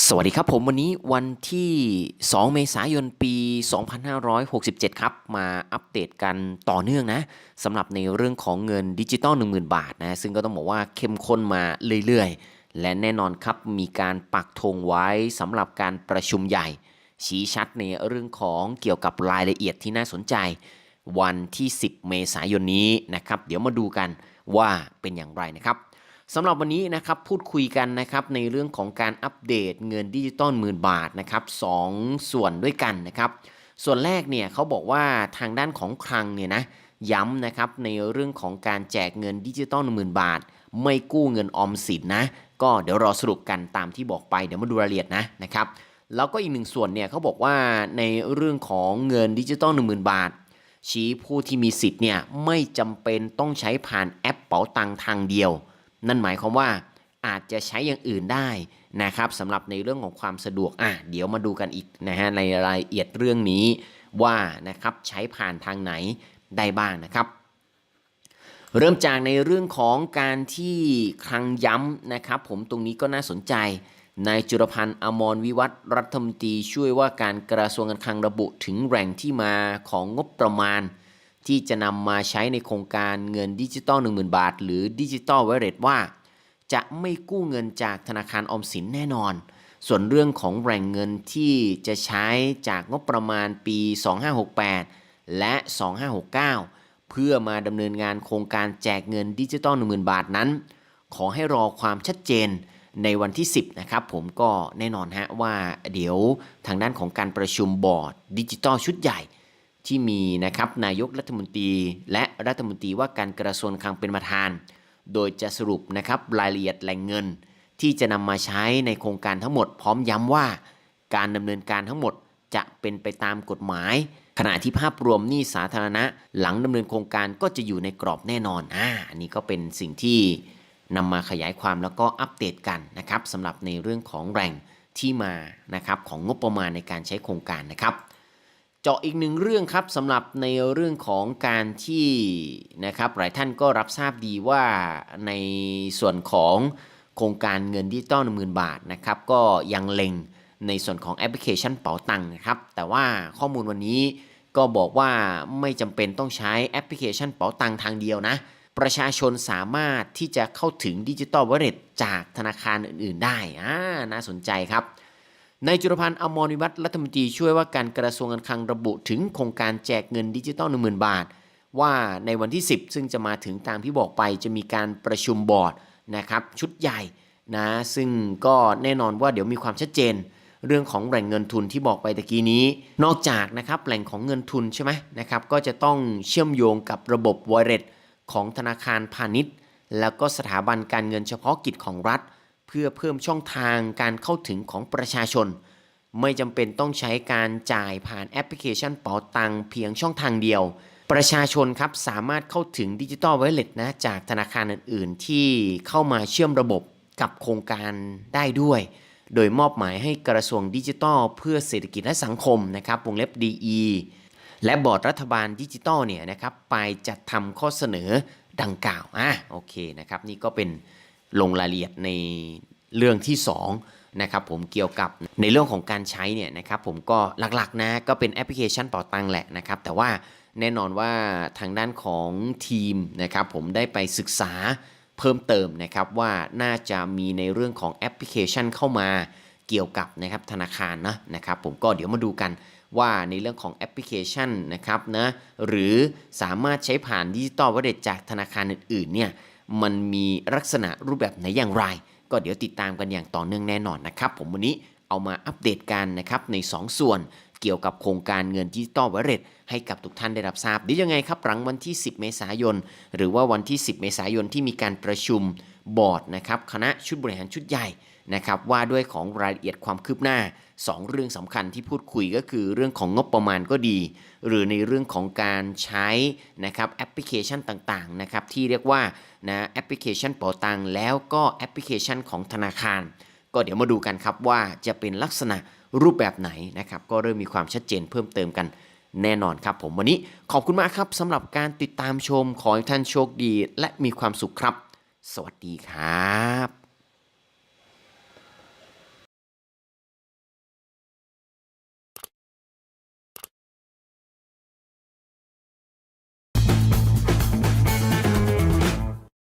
สวัสดีครับผมวันนี้วันที่ 2 เมษายนปี 2567 ครับ มาอัปเดตกันต่อเนื่องนะสำหรับในเรื่องของเงินดิจิตอล10,000 บาทนะ ซึ่งก็ต้องบอกว่าเข้มข้นมาเรื่อยๆ และแน่นอนครับมีการปักธงไว้สำหรับการประชุมใหญ่ ชี้ชัดในเรื่องของเกี่ยวกับรายละเอียดที่น่าสนใจ วันที่ 10 เมษายนนี้นะครับ เดี๋ยวมาดูกันว่าเป็นอย่างไรนะครับ สำหรับวันนี้นะครับพูดคุยกันนะครับในเรื่องของการอัปเดตเงินดิจิตอลหมื่นบาทนะครับสองส่วนด้วยกันนะครับ ส่วนแรกเนี่ยเขาบอกว่าทางด้านของคลังเนี่ยนะย้ำนะครับในเรื่องของการแจกเงินดิจิตอลหมื่นบาท ไม่กู้เงินออมสินนะ ก็เดี๋ยวรอสรุปกันตามที่บอกไปเดี๋ยวมาดูรายละเอียดนะนะครับแล้วก็อีกหนึ่งส่วนเนี่ยเขาบอกว่าในเรื่องของเงินดิจิตอล1 0,000 บาท ชี้ผู้ที่มีสิทธิ์เนี่ยไม่จำเป็นต้องใช้ผ่านแอปเป๋าตังค์ทางเดียว นั่นหมายความว่าอาจจะใช้อย่างอื่นได้นะครับสำหรับในเรื่องของความสะดวกอะเดี๋ยวมาดูกันอีกนะฮะในรายละเอียดเรื่องนี้ว่านะครับใช้ผ่านทางไหนได้บ้างนะครับ เริ่มจากในเรื่องของการที่คลังย้ำนะครับ ผมตรงนี้ก็น่าสนใจนายจุรพันธ์อมรวิวัฒน์รัฐมนตรีช่วยว่าการกระทรวงการคลังระบุถึงแหล่งที่มาของงบประมาณ ที่จะนำมาใช้ในโครงการเงินดิจิตอล10,000 บาท หรือดิจิตอลไวเลตว่า จะไม่กู้เงินจากธนาคารออมสินแน่นอน ส่วนเรื่องของแหล่งเงินที่จะใช้จากงบประมาณปี 2568 และ 2569 เพื่อมาดำเนินงานโครงการแจกเงินดิจิตอล10,000 บาทนั้น ขอให้รอความชัดเจนในวันที่ 10 นะครับผมก็แน่นอนฮะว่าเดี๋ยวทางด้านของการประชุมบอร์ดดิจิตอลชุดใหญ่ ที่มีนะครับนายกรัฐมนตรี และรัฐมนตรีว่าการกระทรวงคลังเป็นประธาน โดยจะสรุปนะครับรายละเอียดแหล่งเงิน ที่จะนำมาใช้ในโครงการทั้งหมด พร้อมย้ำว่า การดำเนินการทั้งหมดจะเป็นไปตามกฎหมาย ขณะที่ภาพรวมหนี้สาธารณะ หลังดำเนินโครงการก็จะอยู่ในกรอบแน่นอนอ่าอันนี้ก็เป็นสิ่งที่นำมาขยายความแล้วก็อัปเดตกันนะครับสำหรับในเรื่องของแหล่งที่มานะครับของงบประมาณในการใช้โครงการนะครับ เจาะอีกหนึ่งเรื่องครับสำหรับในเรื่องของการที่นะครับหลายท่านก็รับทราบดีว่าในส่วนของโครงการเงินดิจิตอลหนึ่งหมื่นบาทนะครับก็ยังเล็งในส่วนของแอปพลิเคชันเป๋าตังค์นะครับแต่ว่าข้อมูลวันนี้ก็บอกว่าไม่จำเป็นต้องใช้แอปพลิเคชันเป๋าตังค์ทางเดียวนะ ประชาชนสามารถที่จะเข้าถึงดิจิตอลวอลเล็ตจากธนาคารอื่น ๆ ได้อ่าน่าสนใจครับ นายจุลพันธ์อมรวิวัฒรัฐมนตรีช่วยว่าการกระทรวงการคลังระบุถึงโครงการแจกเงินดิจิตอล10,000บาท ว่าในวันที่ 10 ซึ่งจะมาถึงตามที่บอกไปจะมีการประชุมบอร์ดนะครับชุดใหญ่นะซึ่งก็แน่นอนว่าเดี๋ยวมีความชัดเจน เรื่องของแหล่งเงินทุนที่บอกไปตะกี้นี้ นอกจากนะครับแหล่งของเงินทุนใช่ไหมนะครับก็จะต้องเชื่อมโยงกับระบบ Wallet ของธนาคารพาณิชย์ แล้วก็สถาบันการเงินเฉพาะกิจของรัฐ พื่อเพิ่มช่องทางการเข้าถึงของประชาชน ไม่จำเป็นต้องใช้การจ่ายผ่านแอปพลิเคชันเป๋าตังเพียงช่องทางเดียว ประชาชนครับสามารถเข้าถึงดิจิ t a ล w วเล็ตนะจากธนาคารอื่น ๆ ที่เข้ามาเชื่อมระบบกับโครงการได้ด้วย โดยมอบหมายให้กระทรวงดิจิทัล เพื่อเศรษฐกิจและสังคมนะครับวงเล็บ DE และบอร์ดรัฐบาลดิจิทัลเนี่ยนะครับไปจัดทำข้อเสนอดังกล่าวอะโอเคนะครับนี่ก็เป็น ลงรายละเอียดในเรื่องที่ 2 นะครับผมเกี่ยวกับในเรื่องของการใช้เนี่ยนะครับผมก็หลักๆนะก็เป็นแอปพลิเคชันเป่าตังแหละนะครับ แต่ว่าแน่นอนว่าทางด้านของทีมนะครับผมได้ไปศึกษาเพิ่มเติมนะครับว่าน่าจะมีในเรื่องของแอปพลิเคชันเข้ามาเกี่ยวกับนะครับธนาคารนะนะครับผมก็เดี๋ยวมาดูกันว่าในเรื่องของแอปพลิเคชันนะครับนะหรือสามารถใช้ผ่านดิจิตอลวอลเล็ตจากธนาคารอื่นๆเนี่ย มันมีลักษณะรูปแบบไหนอย่างไร ก็เดี๋ยวติดตามกันอย่างต่อเนื่องแน่นอนนะครับ ผมวันนี้เอามาอัปเดตกันนะครับใน 2 ส่วนเกี่ยวกับโครงการเงินดิจิตอลวอลเล็ตให้กับทุกท่านได้รับทราบเดี๋ยวยังไงครับหลังวันที่ 10 เมษายน หรือว่าวันที่ 10 เมษายนที่มีการประชุมบอร์ดนะครับคณะชุดบริหารชุดใหญ่ นะครับว่าด้วยของรายละเอียดความคืบหน้า 2 เรื่องสำคัญที่พูดคุยก็คือเรื่องของงบประมาณก็ดี หรือในเรื่องของการใช้นะครับแอปพลิเคชันต่างๆนะครับที่เรียกว่านะแอปพลิเคชันเป๋าตังแล้วก็แอปพลิเคชันของธนาคาร ก็เดี๋ยวมาดูกันครับว่าจะเป็นลักษณะรูปแบบไหนนะครับก็เริ่มมีความชัดเจนเพิ่มเติมกันแน่นอนครับผมวันนี้ขอบคุณมากครับสำหรับการติดตามชมขอให้ท่านโชคดี และมีความสุขครับ สวัสดีครับ